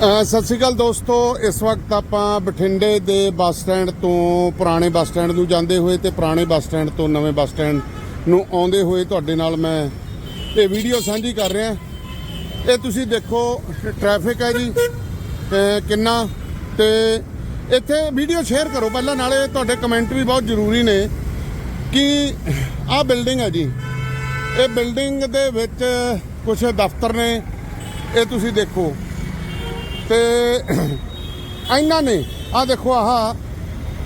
ਸਤਿ ਸ਼੍ਰੀ ਅਕਾਲ ਦੋਸਤੋ। ਇਸ ਵਕਤ ਆਪਾਂ ਬਠਿੰਡੇ ਦੇ ਬੱਸ ਸਟੈਂਡ ਤੋਂ ਪੁਰਾਣੇ ਬੱਸ ਸਟੈਂਡ ਨੂੰ ਜਾਂਦੇ ਹੋਏ ਤੇ ਪੁਰਾਣੇ ਬੱਸ ਸਟੈਂਡ ਤੋਂ ਨਵੇਂ ਬੱਸ ਸਟੈਂਡ ਨੂੰ ਆਉਂਦੇ ਹੋਏ ਤੁਹਾਡੇ ਨਾਲ ਮੈਂ ਇਹ ਵੀਡੀਓ ਸਾਂਝੀ ਕਰ ਰਿਹਾ। ਇਹ ਤੁਸੀਂ ਦੇਖੋ, ਟ੍ਰੈਫਿਕ ਹੈ ਜੀ ਕਿੰਨਾ ਤੇ ਇੱਥੇ ਵੀਡੀਓ ਸ਼ੇਅਰ ਕਰੋ ਪਹਿਲਾਂ, ਨਾਲੇ ਤੁਹਾਡੇ ਕਮੈਂਟ ਵੀ ਬਹੁਤ ਜ਼ਰੂਰੀ ਨੇ ਕਿ ਆਹ ਬਿਲਡਿੰਗ ਹੈ ਜੀ। ਇਹ ਬਿਲਡਿੰਗ ਦੇ ਵਿੱਚ ਕੁਝ ਦਫ਼ਤਰ ਨੇ, ਇਹ ਤੁਸੀਂ ਦੇਖੋ। ਤੇ ਇਹਨਾਂ ਨੇ ਆ ਦੇਖੋ ਆਹ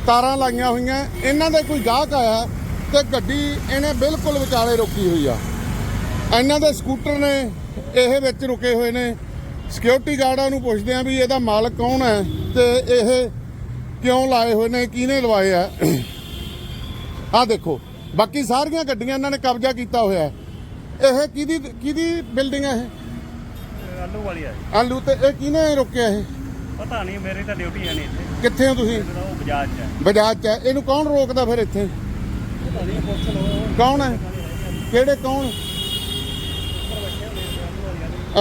ਤਾਰਾਂ ਲਾਈਆਂ ਹੋਈਆਂ, ਇਹਨਾਂ ਦੇ ਕੋਈ ਗਾਹਕ ਆਇਆ ਤੇ ਗੱਡੀ ਇਹਨੇ ਬਿਲਕੁਲ ਵਿਚਾਲੇ ਰੋਕੀ ਹੋਈ ਆ। ਇਹਨਾਂ ਦੇ ਸਕੂਟਰ ਨੇ ਇਹ ਵਿੱਚ ਰੁਕੇ ਹੋਏ ਨੇ। ਸਿਕਿਉਰਿਟੀ ਗਾਰਡਾਂ ਨੂੰ ਪੁੱਛਦੇ ਆ ਵੀ ਇਹਦਾ ਮਾਲਕ ਕੌਣ ਹੈ ਤੇ ਇਹ ਕਿਉਂ ਲਾਏ ਹੋਏ ਨੇ, ਕਿਹਨੇ ਲਵਾਏ ਆ। ਆ ਦੇਖੋ, ਬਾਕੀ ਸਾਰੀਆਂ ਗੱਡੀਆਂ ਇਹਨਾਂ ਨੇ ਕਬਜ਼ਾ ਕੀਤਾ ਹੋਇਆ। ਇਹ ਕਿਹਦੀ ਕਿਹਦੀ ਬਿਲਡਿੰਗ ਹੈ ਇਹ? ਆਲੂ ਵਾਲੀ ਆ ਜੀ। ਆਲੂ ਤੇ ਇਹ ਕਿਹਨੇ ਰੋਕਿਆ ਇਹ? ਪਤਾ ਨਹੀਂ ਮੇਰੀ ਤਾਂ ਡਿਊਟੀ ਹੈ ਨਹੀਂ ਇੱਥੇ। ਕਿੱਥੇ ਹੋ ਤੁਸੀਂ? ਮੇਰਾ ਉਹ ਬਜਾਜ ਚ ਹੈ। ਬਜਾਜ ਚ ਹੈ। ਇਹਨੂੰ ਕੌਣ ਰੋਕਦਾ ਫਿਰ ਇੱਥੇ? ਪਤਾ ਨਹੀਂ ਪੁੱਛ ਲਓ। ਕੌਣ ਹੈ? ਕਿਹੜੇ ਕੌਣ?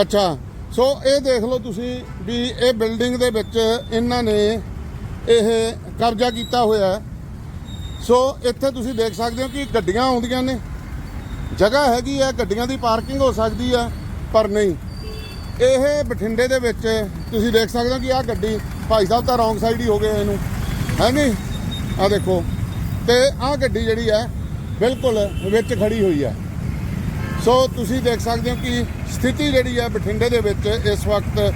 ਅੱਛਾ ਸੋ ਇਹ ਦੇਖ ਲਓ ਤੁਸੀਂ ਵੀ ਇਹ ਬਿਲਡਿੰਗ ਦੇ ਵਿੱਚ ਇਹਨਾਂ ਨੇ ਇਹ ਕਬਜ਼ਾ ਕੀਤਾ ਹੋਇਆ ਹੈ। ਸੋ ਇੱਥੇ ਤੁਸੀਂ ਦੇਖ ਸਕਦੇ ਹੋ ਕਿ ਗੱਡੀਆਂ ਆਉਂਦੀਆਂ ਨੇ। ਜਗ੍ਹਾ ਹੈਗੀ ਆ ਗੱਡੀਆਂ ਦੀ ਪਾਰਕਿੰਗ ਹੋ ਸਕਦੀ ਆ ਪਰ ਨਹੀਂ। ਇਹ ਬਠਿੰਡੇ ਦੇ ਵਿੱਚ ਤੁਸੀਂ ਦੇਖ ਸਕਦੇ ਹੋ ਕਿ ਆਹ ਗੱਡੀ ਭਾਈ ਸਾਹਿਬ ਤਾਂ ਰੌਂਗ ਸਾਈਡ ਹੀ ਹੋ ਗਏ ਇਹਨੂੰ, ਹੈ ਨਹੀਂ ਆ ਦੇਖੋ, ਤੇ ਆਹ ਗੱਡੀ ਜਿਹੜੀ ਹੈ ਬਿਲਕੁਲ ਵਿੱਚ ਖੜੀ ਹੋਈ ਹੈ। ਸੋ ਤੁਸੀਂ ਦੇਖ ਸਕਦੇ ਹੋ ਕਿ ਸਥਿਤੀ ਜਿਹੜੀ ਹੈ ਬਠਿੰਡੇ ਦੇ ਵਿੱਚ ਇਸ ਵਕਤ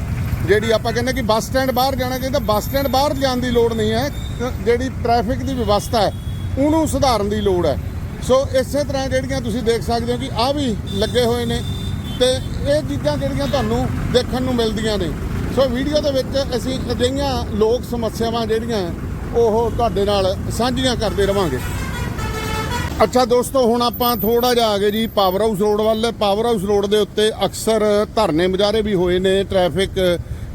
ਜਿਹੜੀ ਆਪਾਂ ਕਹਿੰਦੇ ਕਿ ਬੱਸ ਸਟੈਂਡ ਬਾਹਰ ਜਾਣਾ ਚਾਹੀਦਾ ਬੱਸ ਸਟੈਂਡ ਬਾਹਰ ਜਾਣ ਦੀ ਲੋੜ ਨਹੀਂ ਹੈ। ਜਿਹੜੀ ਟ੍ਰੈਫਿਕ ਦੀ ਵਿਵਸਥਾ ਹੈ, ਉਹਨੂੰ ਸੁਧਾਰਨ ਦੀ ਲੋੜ ਹੈ। ਸੋ ਇਸੇ ਤਰ੍ਹਾਂ ਜਿਹੜੀਆਂ ਤੁਸੀਂ ਦੇਖ ਸਕਦੇ ਹੋ ਕਿ ਆ ਵੀ ਲੱਗੇ ਹੋਏ ਨੇ। ਤੇ ਇਹ ਚੀਜ਼ਾਂ ਜਿਹੜੀਆਂ ਤੁਹਾਨੂੰ ਦੇਖਣ ਨੂੰ ਮਿਲਦੀਆਂ ਨੇ। ਸੋ ਵੀਡੀਓ ਦੇ ਵਿੱਚ ਅਸੀਂ ਅਜਿਹੀਆਂ ਲੋਕ ਸਮੱਸਿਆਵਾਂ ਜਿਹੜੀਆਂ ਉਹ ਤੁਹਾਡੇ ਨਾਲ ਸਾਂਝੀਆਂ ਕਰਦੇ ਰਵਾਂਗੇ। ਅੱਛਾ ਦੋਸਤੋ, ਹੁਣ ਆਪਾਂ ਥੋੜਾ ਜਿਹਾ ਆ ਗਏ ਜੀ ਪਾਵਰ ਹਾਊਸ ਰੋਡ ਵੱਲ। ਪਾਵਰ ਹਾਊਸ ਰੋਡ ਦੇ ਉੱਤੇ ਅਕਸਰ ਧਰਨੇ ਮੁਜ਼ਾਹਰੇ ਵੀ ਹੋਏ ਨੇ ਟ੍ਰੈਫਿਕ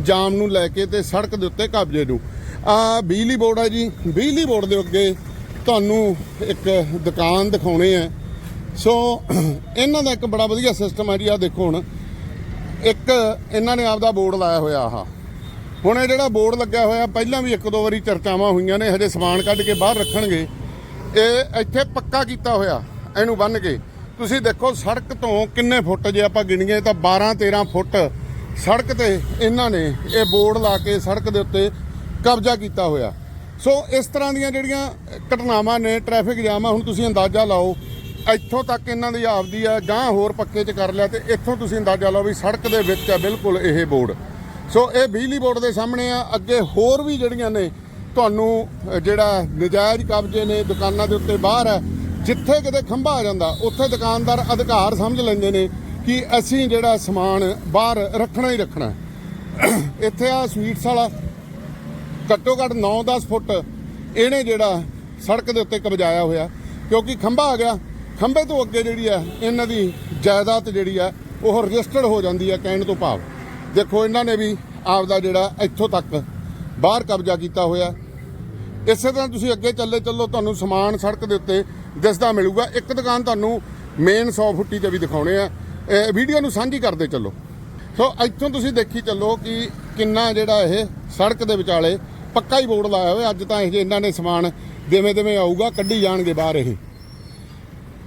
ਜਾਮ ਨੂੰ ਲੈ ਕੇ ਤੇ ਸੜਕ ਦੇ ਉੱਤੇ ਕਬਜ਼ੇ ਨੂੰ। ਆ ਬਿਜਲੀ ਬੋਰਡ ਹੈ ਜੀ, ਬਿਜਲੀ ਬੋਰਡ ਦੇ ਅੱਗੇ ਤੁਹਾਨੂੰ ਇੱਕ ਦੁਕਾਨ ਦਿਖਾਉਣੇ ਆ ਸੋ ਇਹਨਾਂ ਦਾ ਇੱਕ ਬੜਾ ਵਧੀਆ ਸਿਸਟਮ ਹੈ ਜੀ ਆ ਦੇਖੋ ਹੁਣ। ਇੱਕ ਇਹਨਾਂ ਨੇ ਆਪਦਾ ਬੋਰਡ ਲਾਇਆ ਹੋਇਆ ਆਹ। ਹੁਣ ਇਹ ਜਿਹੜਾ ਬੋਰਡ ਲੱਗਿਆ ਹੋਇਆ, ਪਹਿਲਾਂ ਵੀ ਇੱਕ ਦੋ ਵਾਰੀ ਚਰਚਾਵਾਂ ਹੋਈਆਂ ਨੇ, ਹਜੇ ਸਮਾਨ ਕੱਢ ਕੇ ਬਾਹਰ ਰੱਖਣਗੇ। ਇਹ ਇੱਥੇ ਪੱਕਾ ਕੀਤਾ ਹੋਇਆ, ਇਹਨੂੰ ਬੰਨ ਕੇ। ਤੁਸੀਂ ਦੇਖੋ ਸੜਕ ਤੋਂ ਕਿੰਨੇ ਫੁੱਟ ਜੇ ਆਪਾਂ ਗਿਣੀਏ ਤਾਂ 12 13 ਫੁੱਟ ਸੜਕ ਤੇ ਇਹਨਾਂ ਨੇ ਇਹ ਬੋਰਡ ਲਾ ਕੇ ਸੜਕ ਦੇ ਉੱਤੇ ਕਬਜ਼ਾ ਕੀਤਾ ਹੋਇਆ। ਸੋ ਇਸ ਤਰ੍ਹਾਂ ਦੀਆਂ ਜਿਹੜੀਆਂ ਘਟਨਾਵਾਂ ਨੇ ਟ੍ਰੈਫਿਕ ਜਾਮ ਆ, ਹੁਣ ਤੁਸੀਂ ਅੰਦਾਜ਼ਾ ਲਾਓ ਇੱਥੋਂ ਤੱਕ ਇਹਨਾਂ ਦੀ ਆਪਦੀ ਆ, ਜਾਂ ਹੋਰ ਪੱਕੇ 'ਚ ਕਰ ਲਿਆ ਤੇ ਇੱਥੋਂ ਤੁਸੀਂ ਅੰਦਾਜ਼ਾ ਲਾਓ ਵੀ ਸੜਕ ਦੇ ਵਿੱਚ ਆ ਬਿਲਕੁਲ ਇਹ ਬੋਰਡ। ਸੋ ਇਹ ਬਿਜਲੀ ਬੋਰਡ ਦੇ ਸਾਹਮਣੇ ਆ, ਅੱਗੇ ਹੋਰ ਵੀ ਜਿਹੜੀਆਂ ਨੇ ਤੁਹਾਨੂੰ ਜਿਹੜਾ ਨਜਾਇਜ਼ ਕਬਜ਼ੇ ਨੇ ਦੁਕਾਨਾਂ ਦੇ ਉੱਤੇ ਬਾਹਰ ਹੈ ਜਿੱਥੇ ਕਿਤੇ ਖੰਭਾ ਆ ਜਾਂਦਾ, ਉੱਥੇ ਦੁਕਾਨਦਾਰ ਅਧਿਕਾਰ ਸਮਝ ਲੈਂਦੇ ਨੇ ਕਿ ਅਸੀਂ ਜਿਹੜਾ ਸਮਾਨ ਬਾਹਰ ਰੱਖਣਾ ਹੀ ਰੱਖਣਾ। ਇੱਥੇ ਆ ਸਵੀਟਸ ਵਾਲਾ, ਘੱਟੋ ਘੱਟ 9-10 ਫੁੱਟ, ਇਹਨੇ ਜਿਹੜਾ ਸੜਕ ਦੇ ਉੱਤੇ ਕਬਜਾਇਆ ਹੋਇਆ, ਕਿਉਂਕਿ ਖੰਭਾ ਆ ਗਿਆ ਖੰਭੇ ਤੋਂ ਅੱਗੇ ਜਿਹੜੀ ਹੈ, ਇਹਨਾਂ ਦੀ ਜਾਇਦਾਦ ਜਿਹੜੀ ਹੈ, ਉਹ ਰਜਿਸਟਰਡ ਹੋ ਜਾਂਦੀ ਹੈ ਕਹਿਣ ਤੋਂ ਭਾਵ। ਦੇਖੋ, ਇਹਨਾਂ ਨੇ ਵੀ ਆਪਦਾ ਜਿਹੜਾ ਇੱਥੋਂ ਤੱਕ ਬਾਹਰ ਕਬਜ਼ਾ ਕੀਤਾ ਹੋਇਆ। ਇਸੇ ਤਰ੍ਹਾਂ ਤੁਸੀਂ ਅੱਗੇ ਚੱਲੇ ਚੱਲੋ, ਤੁਹਾਨੂੰ ਸਮਾਨ ਸੜਕ ਦੇ ਉੱਤੇ ਦਿਸਦਾ ਮਿਲੂਗਾ। ਇੱਕ ਦੁਕਾਨ ਤੁਹਾਨੂੰ ਮੇਨ 100 ਫੁੱਟੀ ਤੇ ਵੀ ਦਿਖਾਉਣੇ ਆ। ਵੀਡੀਓ ਨੂੰ ਸਾਂਝੀ ਕਰਦੇ ਚੱਲੋ। ਸੋ, ਇੱਥੋਂ ਤੁਸੀਂ ਦੇਖੀ ਚੱਲੋ ਕਿ ਕਿੰਨਾ ਜਿਹੜਾ ਇਹ ਸੜਕ ਦੇ ਵਿਚਾਲੇ ਪੱਕਾ ਹੀ ਬੋਰਡ ਲਾਇਆ ਹੋਇਆ। ਅੱਜ ਤਾਂ ਇਹ ਇਹਨਾਂ ਨੇ ਸਮਾਨ ਦੇਵੇਂ ਦੇਵੇਂ ਆਊਗਾ, ਕੱਢੀ ਜਾਣਗੇ ਬਾਹਰ ਇਹ।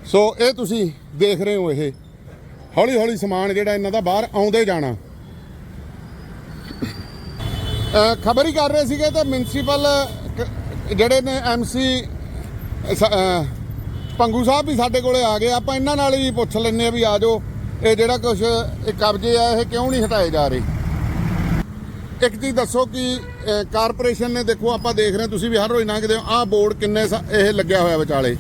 ਸੋ ਇਹ ਤੁਸੀਂ ਦੇਖ ਰਹੇ ਹੋ ਇਹ ਹੌਲੀ ਹੌਲੀ ਸਮਾਨ ਜਿਹੜਾ ਇਹਨਾਂ ਦਾ ਬਾਹਰ ਆਉਂਦੇ ਜਾਣਾ। ਖਬਰ ਹੀ ਕਰ ਰਹੇ ਸੀਗੇ ਤਾਂ ਮਿਊਨਿਸਪਲ ਜਿਹੜੇ ਨੇ ਐਮਸੀ ਪੰਗੂ ਸਾਹਿਬ ਵੀ ਸਾਡੇ ਕੋਲੇ ਆ ਗਏ। ਆਪਾਂ ਇਹਨਾਂ ਨਾਲ ਵੀ ਪੁੱਛ ਲੈਂਦੇ ਆ ਵੀ ਆ ਜਾਓ। ਇਹ ਜਿਹੜਾ ਕੁਝ ਇਹ ਕਬਜ਼ੇ ਆ, ਇਹ ਕਿਉਂ ਨਹੀਂ ਹਟਾਏ ਜਾ ਰਹੇ? ਇੱਕ ਚੀਜ਼ ਦੱਸੋ ਕਿ ਕਾਰਪੋਰੇਸ਼ਨ ਨੇ ਦੇਖੋ, ਆਪਾਂ ਦੇਖ ਰਹੇ ਤੁਸੀਂ ਵੀ ਹਰ ਰੋਜ਼ ਲੰਘਦੇ ਹੋ, ਆਹ ਬੋਰਡ ਕਿੰਨੇ ਸ- ਇਹ ਲੱਗਿਆ ਹੋਇਆ ਵਿਚਾਲੇ।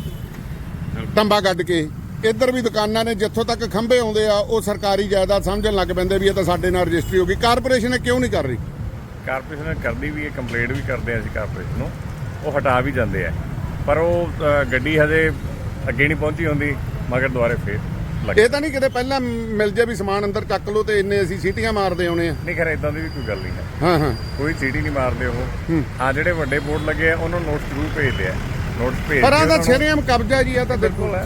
ਟੰਬਾ ਕੱਢ ਕੇ। ਇੱਧਰ ਵੀ ਦੁਕਾਨਾਂ ਨੇ ਜਿੱਥੋਂ ਤੱਕ ਖੰਭੇ ਆਉਂਦੇ ਆ ਉਹ ਸਰਕਾਰੀ ਜਾਇਦਾਦ ਸਮਝਣ ਲੱਗ ਪੈਂਦੇ ਵੀ ਇਹ ਤਾਂ ਸਾਡੇ ਨਾਲ ਰਜਿਸਟਰੀ ਹੋ ਗਈ। ਕਾਰਪੋਰੇਸ਼ਨ ਇਹ ਕਿਉਂ ਨਹੀਂ ਕਰ ਰਹੀ? ਕਾਰਪੋਰੇਸ਼ਨ ਕਰਦੀ ਵੀ ਹੈ ਕੰਪਲੇਂਟ ਵੀ ਕਰਦੇ ਆ ਅਸੀਂ ਕਾਰਪੋਰੇਸ਼ਨ ਨੂੰ। ਉਹ ਹਟਾ ਵੀ ਜਾਂਦੇ ਆ। ਪਰ ਉਹ ਗੱਡੀ ਹਜੇ ਅੱਗੇ ਨਹੀਂ ਪਹੁੰਚੀ ਹੁੰਦੀ ਮਗਰ ਦੁਬਾਰੇ ਫੇਰ ਲੱਗ। ਇਹ ਤਾਂ ਨਹੀਂ ਕਿਤੇ ਪਹਿਲਾਂ ਮਿਲ ਜੇ ਵੀ ਸਮਾਨ ਅੰਦਰ ਚੱਕ ਲਓ ਤੇ ਇੰਨੇ ਅਸੀਂ ਸੀਟੀਆਂ ਮਾਰਦੇ ਆਉਣੇ ਆ। ਨਹੀਂ ਖਰੇ ਇਦਾਂ ਦੀ ਵੀ ਕੋਈ ਗੱਲ ਨਹੀਂ ਹੈ। ਹਾਂ ਹਾਂ। ਕੋਈ ਸੀਟੀ ਨਹੀਂ ਮਾਰਦੇ ਉਹ। ਹਾਂ। ਜਿਹੜੇ ਵੱਡੇ ਬੋਰਡ ਲੱਗੇ ਆ ਉਹਨਾਂ ਨੂੰ ਨੋਟਸ ਜ਼ਰੂਰ ਭੇਜਦੇ ਆ। ਨੋਟਸ ਭੇਜ ਪਰ ਆਹ ਤਾਂ ਸ਼ਰੇਆਮ ਕਬਜ਼ਾ ਜੀ ਆ ਤਾਂ ਬਿਲਕੁਲ ਹੈ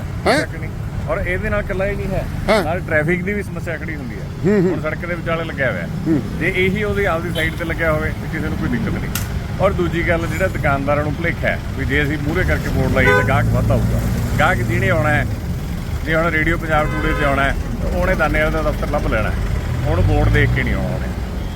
ਔਰ ਇਹਦੇ ਨਾਲ ਇਕੱਲਾ ਹੀ ਨਹੀਂ ਹੈ। ਨਾਲ ਟ੍ਰੈਫਿਕ ਦੀ ਵੀ ਸਮੱਸਿਆ ਖੜੀ ਹੁੰਦੀ ਹੈ। ਹੁਣ ਸੜਕ ਦੇ ਵਿਚਾਲੇ ਲੱਗਿਆ ਹੋਇਆ। ਜੇ ਇਹੀ ਉਹਦੀ ਆਪਦੀ ਸਾਈਡ ਤੇ ਲੱਗਿਆ ਹੋਵੇ ਤੇ ਕਿਸੇ ਨੂੰ ਕੋਈ ਦਿੱਕਤ ਨਹੀਂ। ਔਰ ਦੂਜੀ ਗੱਲ ਜਿਹੜਾ ਦੁਕਾਨਦਾਰਾਂ ਨੂੰ ਭੁਲੇਖਾ ਹੈ ਵੀ ਜੇ ਅਸੀਂ ਮੂਹਰੇ ਕਰਕੇ ਬੋਰਡ ਲਾਈਏ ਤਾਂ ਗਾਹਕ ਵੱਧ ਆਊਗਾ। ਗਾਹਕ ਜਿਹਨੇ ਆਉਣਾ ਹੈ ਜੇ ਹੁਣ ਰੇਡੀਓ ਪੰਜਾਬ ਟੂਡੇ ਤੇ ਆਉਣਾ ਹੈ ਉਹਨੇ ਦਾਨੇ ਵਾਲੇ ਦਾ ਦਫ਼ਤਰ ਲੱਭ ਲੈਣਾ ਹੁਣ ਬੋਰਡ ਦੇਖ ਕੇ ਨਹੀਂ ਆਉਣਾ ਉਹਨੇ।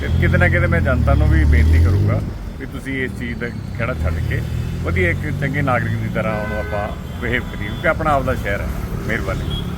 ਤੇ ਕਿਤੇ ਨਾ ਕਿਤੇ ਮੈਂ ਜਨਤਾ ਨੂੰ ਵੀ ਬੇਨਤੀ ਕਰੂੰਗਾ ਵੀ ਤੁਸੀਂ ਇਸ ਚੀਜ਼ ਦਾ ਖੜਾ ਛੱਡ ਕੇ ਵਧੀਆ ਇੱਕ ਚੰਗੇ ਨਾਗਰਿਕ ਦੀ ਤਰ੍ਹਾਂ ਉਹਨੂੰ ਆਪਾਂ ਬਿਹੇਵ ਕਰੀਏ, ਕਿਉਂਕਿ ਆਪਣਾ ਆਪਦਾ ਸ਼ਹਿਰ ਹੈ, ਮਿਹਰਬਾਨੀ।